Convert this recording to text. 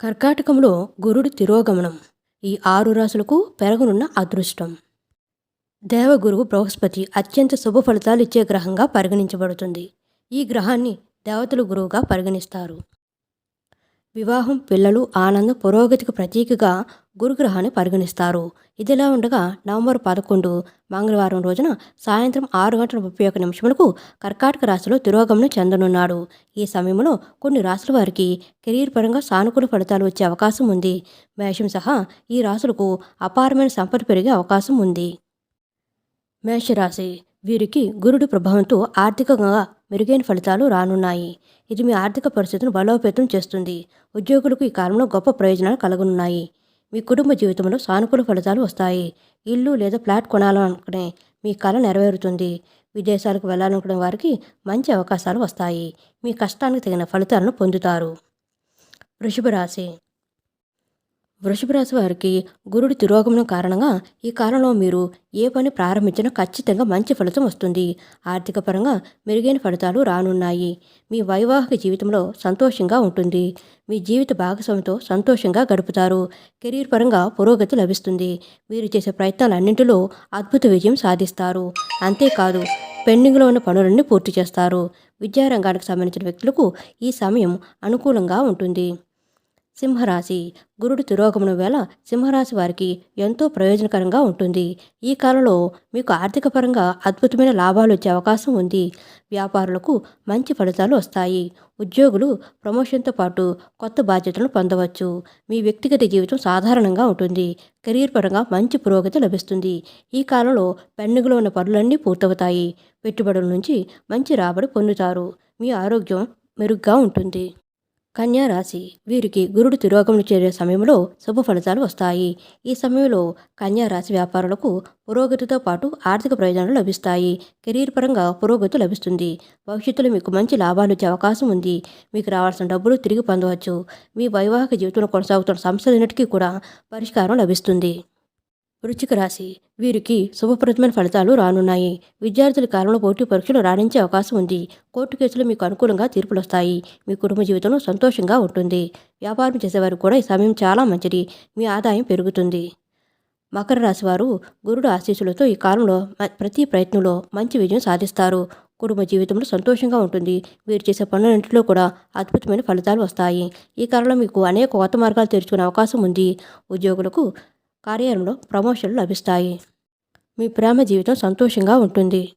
కర్కాటకంలో గురుడి తిరోగమనం. ఈ ఆరు రాసులకు పెరగనున్న అదృష్టం. దేవగురువు బృహస్పతి అత్యంత శుభ ఫలితాలు ఇచ్చే గ్రహంగా పరిగణించబడుతుంది. ఈ గ్రహాన్ని దేవతల గురువుగా పరిగణిస్తారు. వివాహం పిల్లలు ఆనందం పురోగతికి ప్రతీకగా గురుగ్రహాన్ని పరిగణిస్తారు. ఇదిలా ఉండగా నవంబర్ పదకొండు మంగళవారం రోజున సాయంత్రం ఆరు గంటల ముప్పై ఒక్క నిమిషములకు కర్కాటక రాశిలో తిరోగమనం చెందనున్నాడు. ఈ సమయంలో కొన్ని రాశుల వారికి కెరీర్ పరంగా సానుకూల ఫలితాలు వచ్చే అవకాశం ఉంది. మేషం సహా ఈ రాశులకు అపారమైన సంపద పెరిగే అవకాశం ఉంది. మేషరాశి వీరికి గురుడి ప్రభావంతో ఆర్థికంగా మెరుగైన ఫలితాలు రానున్నాయి. ఇది మీ ఆర్థిక పరిస్థితిని బలోపేతం చేస్తుంది. ఉద్యోగులకు ఈ కాలంలో గొప్ప ప్రయోజనాలు కలగనున్నాయి. మీ కుటుంబ జీవితంలో సానుకూల ఫలితాలు వస్తాయి. ఇల్లు లేదా ఫ్లాట్ కొనాలనుకునే మీ కళ నెరవేరుతుంది. విదేశాలకు వెళ్ళాలనుకునే వారికి మంచి అవకాశాలు వస్తాయి. మీ కష్టానికి తగిన ఫలితాలను పొందుతారు. వృషభ రాశి వృషభ రాశి వారికి గురుడి తిరోగమనం కారణంగా ఈ కాలంలో మీరు ఏ పని ప్రారంభించినా ఖచ్చితంగా మంచి ఫలితం వస్తుంది. ఆర్థిక పరంగా మెరుగైన ఫలితాలు రానున్నాయి. మీ వైవాహిక జీవితంలో సంతోషంగా ఉంటుంది. మీ జీవిత భాగస్వామితో సంతోషంగా గడుపుతారు. కెరీర్ పరంగా పురోగతి లభిస్తుంది. మీరు చేసే ప్రయత్నాలన్నింటిలో అద్భుత విజయం సాధిస్తారు. అంతేకాదు పెండింగ్లో ఉన్న పనులన్నీ పూర్తి చేస్తారు. విద్యారంగానికి సంబంధించిన వ్యక్తులకు ఈ సమయం అనుకూలంగా ఉంటుంది. సింహరాశి. గురుడి తిరోగమనం వేళ సింహరాశి వారికి ఎంతో ప్రయోజనకరంగా ఉంటుంది. ఈ కాలంలో మీకు ఆర్థిక పరంగా అద్భుతమైన లాభాలు వచ్చే అవకాశం ఉంది. వ్యాపారులకు మంచి ఫలితాలు వస్తాయి. ఉద్యోగులు ప్రమోషన్తో పాటు కొత్త బాధ్యతలను పొందవచ్చు. మీ వ్యక్తిగత జీవితం సాధారణంగా ఉంటుంది. కెరీర్ పరంగా మంచి పురోగతి లభిస్తుంది. ఈ కాలంలో పెండింగ్లో ఉన్న పనులన్నీ పూర్తవుతాయి. పెట్టుబడుల నుంచి మంచి రాబడి పొందుతారు. మీ ఆరోగ్యం మెరుగ్గా ఉంటుంది. రాశి వీరికి గురుడు తిరోగమనం చేరే సమయంలో శుభ ఫలితాలు వస్తాయి. ఈ సమయంలో కన్యారాశి వ్యాపారులకు పురోగతితో పాటు ఆర్థిక ప్రయోజనాలు లభిస్తాయి. కెరీర్ పరంగా పురోగతి లభిస్తుంది. భవిష్యత్తులో మీకు మంచి లాభాలు వచ్చే అవకాశం ఉంది. మీకు రావాల్సిన డబ్బులు తిరిగి పొందవచ్చు. మీ వైవాహిక జీవితంలో కొనసాగుతున్న సమస్యలన్నిటికీ కూడా పరిష్కారం లభిస్తుంది. వృచ్చిక రాశి. వీరికి శుభప్రదమైన ఫలితాలు రానున్నాయి. విద్యార్థుల కాలంలో పోటీ పరీక్షలు రాణించే అవకాశం ఉంది. కోర్టు కేసులు మీకు అనుకూలంగా తీర్పులు వస్తాయి మీ కుటుంబ జీవితంలో సంతోషంగా ఉంటుంది. వ్యాపారం చేసేవారు కూడా ఈ సమయం చాలా మంచిది. మీ ఆదాయం పెరుగుతుంది. మకర రాశి వారు గురుడు ఆశీస్సులతో ఈ కాలంలో మ- ప్రతి ప్రయత్నంలో మంచి విజయం సాధిస్తారు. కుటుంబ జీవితంలో సంతోషంగా ఉంటుంది. వీరు చేసే పనులన్నింటిలో కూడా అద్భుతమైన ఫలితాలు వస్తాయి. ఈ కాలంలో మీకు అనేక కొత్త మార్గాలు తెరుచుకునే అవకాశం ఉంది. ఉద్యోగులకు కార్యాలయంలో ప్రమోషన్లు లభిస్తాయి. మీ ప్రేమ జీవితం సంతోషంగా ఉంటుంది.